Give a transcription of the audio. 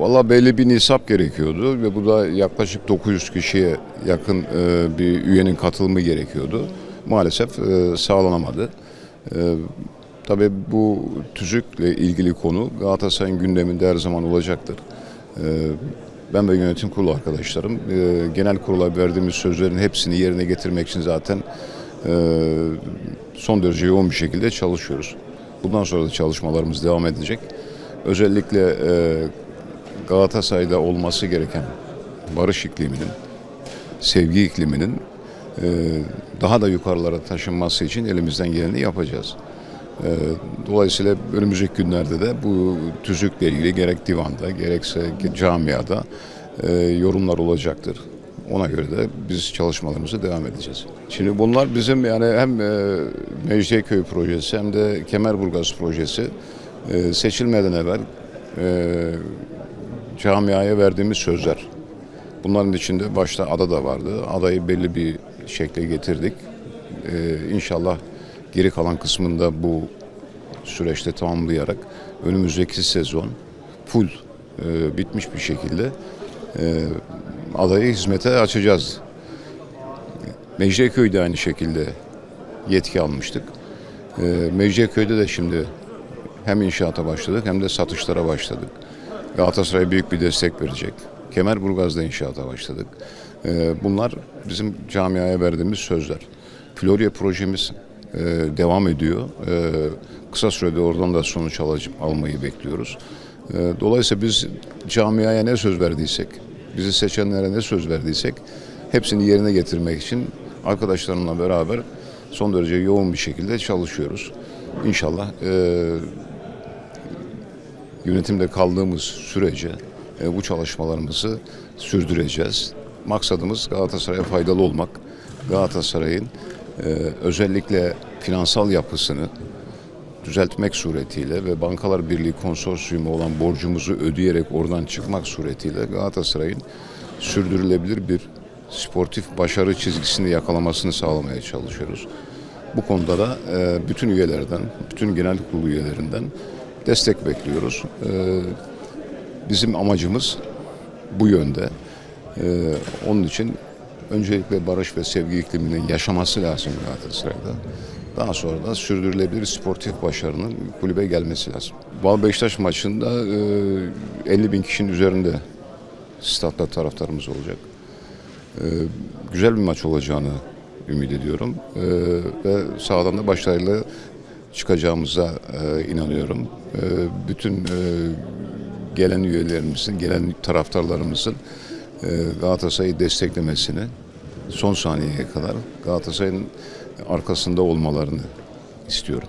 Valla belli bir nisap gerekiyordu ve bu da yaklaşık 900 kişiye yakın e, bir üyenin katılımı gerekiyordu. Maalesef e, sağlanamadı. E, tabii bu tüzükle ilgili konu Galatasaray'ın gündeminde her zaman olacaktır. Ben ve yönetim kurulu arkadaşlarım genel kurula verdiğimiz sözlerin hepsini yerine getirmek için zaten son derece yoğun bir şekilde çalışıyoruz. Bundan sonra da çalışmalarımız devam edecek. Özellikle Galatasaray'da olması gereken barış ikliminin, sevgi ikliminin e, daha da yukarılara taşınması için elimizden geleni yapacağız. E, Dolayısıyla önümüzdeki günlerde de bu tüzükle ilgili gerek divanda gerekse camiada e, yorumlar olacaktır. Ona göre de biz çalışmalarımızı devam edeceğiz. Şimdi bunlar bizim yani hem Mecidiyeköy projesi hem de Kemerburgaz projesi seçilmeden evvel camiaya verdiğimiz sözler. Bunların içinde başta ada da vardı. Adayı belli bir şekle getirdik. Ee, inşallah geri kalan kısmında bu süreçte tamamlayarak önümüzdeki sezon full e, bitmiş bir şekilde e, adayı hizmete açacağız. Mecidiyeköy'de aynı şekilde yetki almıştık. E, Mecidiyeköy'de de şimdi hem inşaata başladık hem de satışlara başladık. Galatasaray büyük bir destek verecek. Kemerburgaz'da inşaata başladık. Ee, Bunlar bizim camiaya verdiğimiz sözler. Florya projemiz e, devam ediyor. Ee, Kısa sürede oradan da sonuç almayı bekliyoruz. Ee, Dolayısıyla biz camiaya ne söz verdiysek, bizi seçenlere ne söz verdiysek hepsini yerine getirmek için arkadaşlarımla beraber son derece yoğun bir şekilde çalışıyoruz. İnşallah e, yönetimde kaldığımız sürece e, bu çalışmalarımızı sürdüreceğiz. Maksadımız Galatasaray'a faydalı olmak. Galatasaray'ın e, özellikle finansal yapısını düzeltmek suretiyle ve Bankalar Birliği konsorsiyumu olan borcumuzu ödeyerek oradan çıkmak suretiyle Galatasaray'ın sürdürülebilir bir sportif başarı çizgisini yakalamasını sağlamaya çalışıyoruz. Bu konuda da e, bütün üyelerden, bütün genel kurulu üyelerinden destek bekliyoruz. E, Bizim amacımız bu yönde. E, Onun için öncelikle barış ve sevgi ikliminin yaşaması lazım Galatasaray'da. Daha sonra da sürdürülebilir sportif başarının kulübe gelmesi lazım. Val Beşiktaş maçında e, 50 bin kişinin üzerinde statta taraftarımız olacak. E, Güzel bir maç olacağını ümit ediyorum. E, Ve sahadan da başarıyla çıkacağımıza e, inanıyorum. E, Bütün e, gelen üyelerimizin, gelen taraftarlarımızın e, Galatasaray'ı desteklemesini son saniyeye kadar Galatasaray'ın arkasında olmalarını istiyorum.